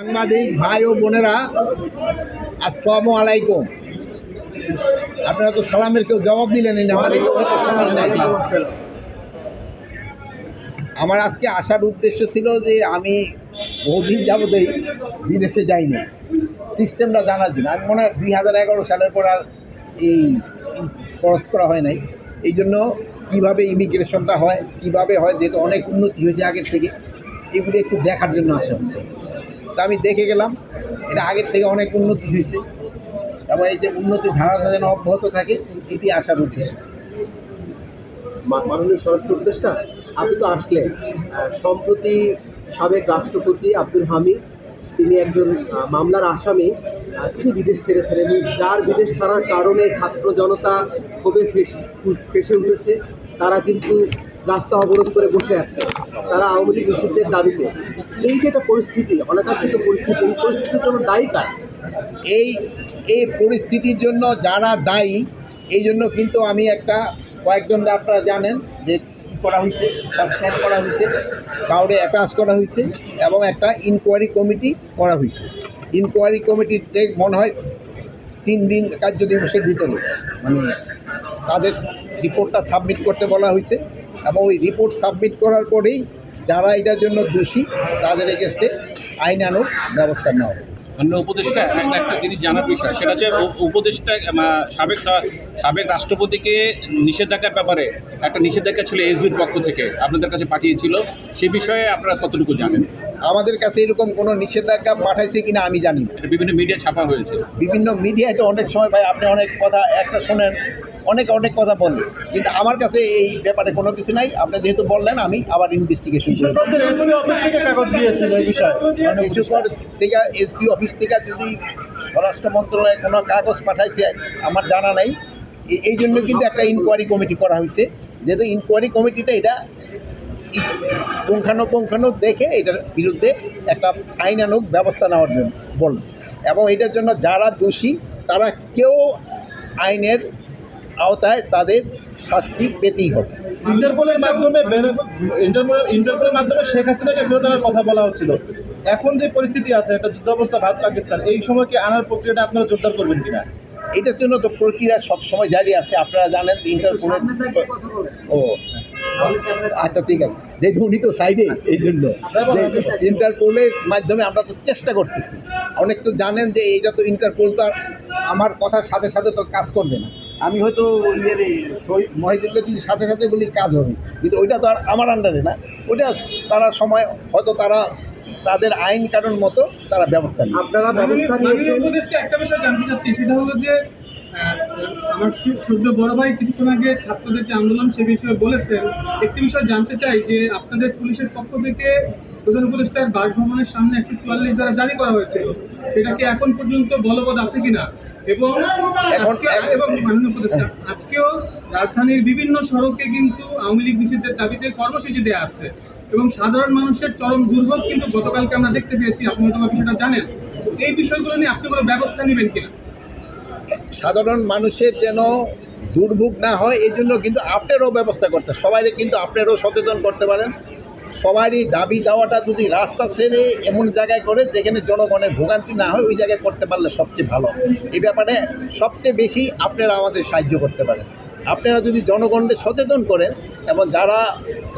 সাংবাদিক ভাই ও বোনেরা, আসসালামু আলাইকুম। আপনারা তো সালামের কেউ জবাব দিলেন আমার আজকে আসার উদ্দেশ্য ছিল যে আমি বহুদিন যাবতই বিদেশে যাইনি। সিস্টেমটা জানার জন্য। আমি মনে হয় দুই হাজার এগারো সালের পর আর এই খরচ করা হয় নাই। এই জন্য কীভাবে ইমিগ্রেশনটা হয়, কীভাবে হয়, যেহেতু অনেক উন্নতি হয়েছে আগের থেকে, এগুলো একটু দেখার জন্য আসা হচ্ছে। তা আমি দেখে গেলাম, এটা আগের থেকে অনেক উন্নতি হয়েছে। এবং এই যে উন্নতির ধারাটা যেন অব্যাহত থাকে, এটি আসার উদ্দেশ্য। মাননীয় স্বরাষ্ট্র উপদেষ্টা, আপনি তো আসলেন। সম্প্রতি সাবেক রাষ্ট্রপতি আব্দুল হামিদ, তিনি একজন মামলার আসামি তিনি বিদেশ ছেড়েছেন যার বিদেশ ছাড়ার কারণে ছাত্র জনতা ফেস- ফেসে উঠেছে, তারা কিন্তু রাস্তা অবরোধ করে বসে আছে। তারা আওয়ামী লীগ নিষিদ্ধের দাবিতে। এই যে একটা পরিস্থিতি, অনাকাঙ্ক্ষিত পরিস্থিতি, এই পরিস্থিতির জন্য দায়ী কার? এই এই পরিস্থিতির জন্য যারা দায়ী, এই জন্য কিন্তু আমি একটা, কয়েকজন আপনারা জানেন যে কী করা হয়েছে সাসপেন্ড করা হয়েছে, কাউরে অ্যাটাচ করা হয়েছে, এবং একটা ইনকোয়ারি কমিটি করা হয়েছে। ইনকোয়ারি কমিটিতে মনে হয় তিন দিন কার্য দিবসের ভিতরে মানে তাদের রিপোর্টটা সাবমিট করতে বলা হয়েছে। এবং ওই রিপোর্ট সাবমিট করার পরেই যারা এটার জন্য দোষী, তাদের এগেস্টে আইনানুগ ব্যবস্থা নেওয়া হবে অন্য উপদেষ্টা, একটা একটা জিনিস জানার বিষয়, সেটা হচ্ছে উপ- উপদেষ্টা সাবেক সাবেক রাষ্ট্রপতিকে নিষেধাজ্ঞার ব্যাপারে একটা নিষেধাজ্ঞা ছিল এসবির পক্ষ থেকে, আপনাদের কাছে পাঠিয়েছিল, সে বিষয়ে আপনারা কতটুকু জানেন? আমাদের কাছে এরকম কোনো নিষেধাজ্ঞা পাঠাইছে কিনা আমি জানি না। বিভিন্ন মিডিয়া ছাপা হয়েছে। বিভিন্ন মিডিয়ায় তো অনেক সময় ভাই আপনি অনেক কথা একটা শোনেন অনেক অনেক কথা বলেন। কিন্তু আমার কাছে এই ব্যাপারে কোনো কিছু নাই। আপনি যেহেতু বললেন আমি আবার ইনভেস্টিগেশন করে অফিস থেকে কাগজ দিয়েছিল কিছু পর থেকে এসপি অফিস থেকে যদি স্বরাষ্ট্র মন্ত্রণালয়ে কোনো কাগজ পাঠাইছে আমার জানা নাই। এ- এই জন্য কিন্তু একটা ইনকোয়ারি কমিটি করা হয়েছে। যেহেতু ইনকোয়ারি কমিটিটা এটা পুঙ্খানুপুঙ্খানু দেখে এটার বিরুদ্ধে একটা আইনানুগ ব্যবস্থা নেওয়ার জন্য বলবে। এবং এটার জন্য যারা দোষী তারা কেউ আইনের আওতায় তাদের শাস্তি পেতেই হবে। ইন্টারপোলের মাধ্যমে ইন্টারপোল ইন্টারপোলের মাধ্যমে শেখ হাসিনাকে ফেরত আনার কথা বলা হচ্ছিল। এখন যে পরিস্থিতি আছে একটা যুদ্ধ অবস্থা ভারত পাকিস্তান এই সময় কি আনার প্রক্রিয়াটা আপনারা জোরদার করবেন কিনা? এটার জন্য তো প্রক্রিয়া সবসময় জারি আছে। আপনারা জানেন ইন্টারপোলের ও আচ্ছা ঠিক আছে। যেহেতু উনি তো সাইডে এই জন্য। ইন্টারপোলের মাধ্যমে আমরা তো চেষ্টা করতেছি। অনেক তো জানেন যে এইটা তো ইন্টারপোল তো আমার কথার সাথে সাথে তো কাজ করবে না। আমি হয়তো ইয়ের মহিদুল্লাহ যদি সাথে সাথে বলি কাজ হবে। কিন্তু ওইটা তো আর আমার আন্ডারে না। ওইটা তারা সময় হয়তো তারা তাদের আইন কানুন মতো তারা ব্যবস্থা নেয় আপনারা ব্যবস্থা নিয়েছেন। একটা বিষয় জানতে চাচ্ছি সেটা হলো যে আমার বড় ভাই কিছুক্ষণ আগে ছাত্রদের যে আন্দোলন সে বিষয়ে বলেছেন একটি বিষয় জানতে চাই যে আপনাদের পুলিশের পক্ষ থেকে প্রধান উপদেষ্টার বাসভবনের সামনে একশো চুয়াল্লিশ দ্বারা জারি করা হয়েছে। সেটা কি এখন পর্যন্ত বলবৎ আছে কিনা? এবং এবং মাননীয় উপদেষ্টা আজকেও রাজধানীর বিভিন্ন সড়কে কিন্তু আওয়ামী লীগ নিষিদ্ধের দাবিতে কর্মসূচি দেওয়া আছে। এবং সাধারণ মানুষের চরম দুর্ভোগ কিন্তু গতকালকে আমরা দেখতে পেয়েছি। আপনি হয়তো বিষয়টা জানেন। এই বিষয়গুলো নিয়ে আপনি কোনো ব্যবস্থা নেবেন কিনা? সাধারণ মানুষের যেন দুর্ভোগ না হয়, এই জন্য কিন্তু আপনারও ব্যবস্থা করতে সবাইকে কিন্তু আপনারও সচেতন করতে পারেন। সবারই দাবি দাওয়াটা যদি রাস্তা ছেড়ে এমন জায়গায় করে যেখানে জনগণের ভোগান্তি না হয়, ওই জায়গায় করতে পারলে সবচেয়ে ভালো। এই ব্যাপারে সবচেয়ে বেশি আপনারা আমাদের সাহায্য করতে পারেন। আপনারা যদি জনগণকে সচেতন করেন এবং যারা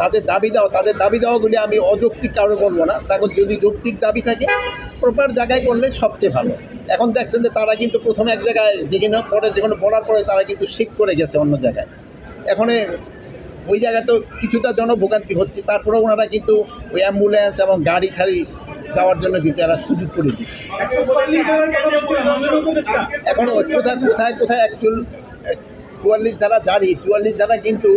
তাদের দাবি দেওয়া তাদের দাবি দেওয়াগুলি আমি অযৌক্তিক কারও বলব না। তখন যদি যৌক্তিক দাবি থাকে প্রপার জায়গায় করলে সবচেয়ে ভালো। এখন দেখছেন যে তারা কিন্তু প্রথমে এক জায়গায় যেখানে পরে, যেখানে বলার পরে তারা কিন্তু শিফট করে গেছে অন্য জায়গায়। এখন ওই জায়গায় তো কিছুটা জনভোগান্তি হচ্ছে। তারপরে ওনারা কিন্তু ওই অ্যাম্বুলেন্স এবং গাড়ি ঠাড়ি যাওয়ার জন্য কিন্তু এরা সুযোগ করে দিচ্ছে। এখন কোথায় কোথায় কোথায় অ্যাকচুয়াল চুয়াল্লিশ ধারা জারি। চুয়াল্লিশ ধারা কিন্তু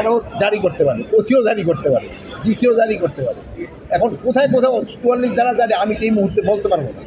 এরাও জারি করতে পারে ওসিও জারি করতে পারে ডিসিও জারি করতে পারে। এখন কোথায় কোথাও চুয়াল্লিশ ধারা জারি আমি তো এই মুহূর্তে বলতে পারব না।